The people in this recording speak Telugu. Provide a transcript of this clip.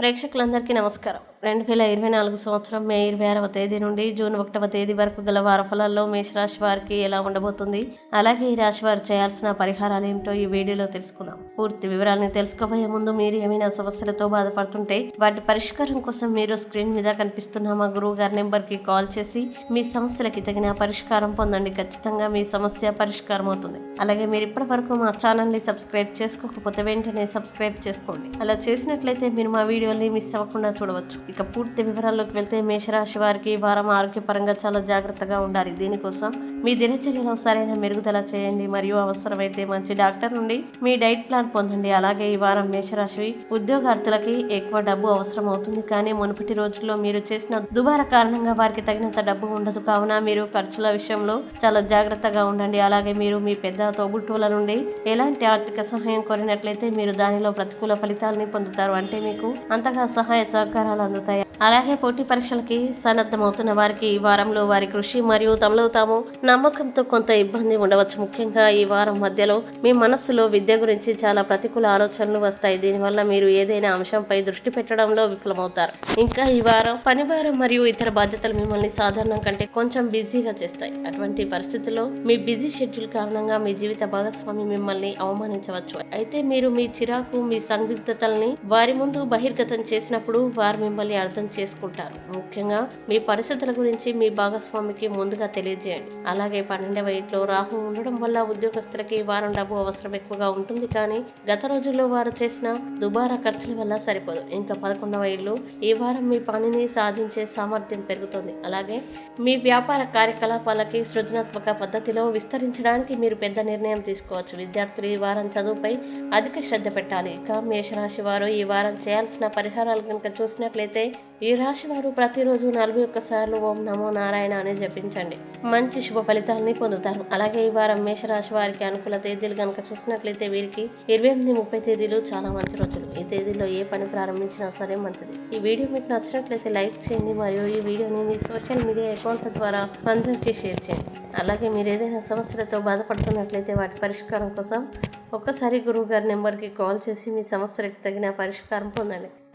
ప్రేక్షకులందరికీ నమస్కారం. రెండు వేల ఇరవై నాలుగు సంవత్సరం మే ఇరవై ఆరవ తేదీ నుండి జూన్ ఒకటవ తేదీ వరకు గల వార ఫలాల్లో మేషరాశి వారికి ఎలా ఉండబోతుంది? అలాగే ఈ రాశి వారు చేయాల్సిన పరిహారాలు ఏమిటో ఈ వీడియోలో తెలుసుకుందాం. పూర్తి వివరాలను తెలుసుకోబోయే ముందు మీరు ఏమైనా సమస్యలతో బాధపడుతుంటే వాటి పరిష్కారం కోసం మీరు స్క్రీన్ మీద కనిపిస్తున్న మా గురువు గారి నెంబర్కి కాల్ చేసి మీ సమస్యలకి తగిన పరిష్కారం పొందండి. ఖచ్చితంగా మీ సమస్య పరిష్కారం అవుతుంది. అలాగే మీరు ఇప్పటి వరకు మా ఛానల్ని సబ్స్క్రైబ్ చేసుకోకపోతే వెంటనే సబ్స్క్రైబ్ చేసుకోండి. అలా చేసినట్లయితే మీరు మా వీడియో వీడియోని మిస్ అవ్వకుండా చూడవచ్చు. ఇక పూర్తి వివరాల్లోకి వెళ్తే మేషరాశి వారికి వారం ఆరోగ్యపరంగా చాలా జాగ్రత్తగా ఉండాలి. దీనికోసం మీ దినచర్యలో సరైన మెరుగుదల చేయండి. మరియు అవసరమైతే మంచి డాక్టర్ నుండి మీ డైట్ ప్లాన్ పొందండి. అలాగే ఈ వారం మేషరాశి ఉద్యోగార్థులకి ఎక్కువ డబ్బు అవసరం అవుతుంది. కానీ మునుపటి రోజుల్లో మీరు చేసిన దుబారా కారణంగా వారికి తగినంత డబ్బు ఉండదు. కావున మీరు ఖర్చుల విషయంలో చాలా జాగ్రత్తగా ఉండండి. అలాగే మీరు మీ పెద్ద తోబుట్టువుల నుండి ఎలాంటి ఆర్థిక సహాయం కోరినట్లయితే మీరు దానిలో ప్రతికూల ఫలితాలని పొందుతారు. అంటే మీకు అంతగా సహాయ సహకారాలు అందుతాయి? అలాగే పోటీ పరీక్షలకి సన్నద్ధమవుతున్న వారికి ఈ వారంలో వారి కృషి మరియు తమలో తాము నమ్మకంతో కొంత ఇబ్బంది ఉండవచ్చు. ముఖ్యంగా ఈ వారం మధ్యలో మీ మనస్సులో విద్య గురించి చాలా ప్రతికూల ఆలోచనలు వస్తాయి. దీనివల్ల మీరు ఏదైనా అంశంపై దృష్టి పెట్టడంలో విఫలమవుతారు. ఇంకా ఈ వారం పనిభారం మరియు ఇతర బాధ్యతలు మిమ్మల్ని సాధారణం కంటే కొంచెం బిజీగా చేస్తాయి. అటువంటి పరిస్థితుల్లో మీ బిజీ షెడ్యూల్ కారణంగా మీ జీవిత భాగస్వామి మిమ్మల్ని అవమానించవచ్చు. అయితే మీరు మీ చిరాకు మీ సందిగ్ధతల్ని వారి ముందు బహిర్గత చేసినప్పుడు వారు మిమ్మల్ని అర్థం చేసుకుంటారు. ముఖ్యంగా మీ పరిస్థితుల గురించి మీ భాగస్వామికి ముందుగా తెలియజేయండి. అలాగే పన్నెండవ ఇంట్లో రాహు ఉండడం వల్ల ఉద్యోగస్తులకి ఈ వారం డబ్బు అవసరం ఎక్కువగా ఉంటుంది. కానీ గత రోజుల్లో వారు చేసిన దుబారా ఖర్చుల వల్ల సరిపోదు. ఇంకా పదకొండవ ఇల్లు ఈ వారం మీ పనిని సాధించే సామర్థ్యం పెరుగుతుంది. అలాగే మీ వ్యాపార కార్యకలాపాలకి సృజనాత్మక పద్ధతిలో విస్తరించడానికి మీరు పెద్ద నిర్ణయం తీసుకోవచ్చు. విద్యార్థులు ఈ వారం చదువుపై అధిక శ్రద్ధ పెట్టాలి. ఇక మేషరాశి వారు ఈ వారం చేయాల్సిన పరిహారాలు కనుక చూసినట్లయితే ఈ రాశి వారు ప్రతిరోజు నలభై ఒక్కసార్లు ఓం నమో నారాయణ అని జపించండి. మంచి శుభ ఫలితాలని పొందుతారు. అలాగే ఈ వారం మేషరాశి వారికి అనుకూల తేదీలు కనుక చూసినట్లయితే వీరికి ఇరవై ఎనిమిది ముప్పై తేదీలు చాలా మంచి రోజులు. ఈ తేదీలో ఏ పని ప్రారంభించినా సరే మంచిది. ఈ వీడియో మీకు నచ్చినట్లయితే లైక్ చేయండి. మరియు ఈ వీడియోని మీ సోషల్ మీడియా అకౌంట్ల ద్వారా అందరికీ షేర్ చేయండి. అలాగే మీరు ఏదైనా సమస్యలతో బాధపడుతున్నట్లయితే వాటి పరిష్కారం కోసం ఒక్కసారి గురువు గారి నెంబర్కి కాల్ చేసి మీ సమస్యలకు తగిన పరిష్కారం పొందండి.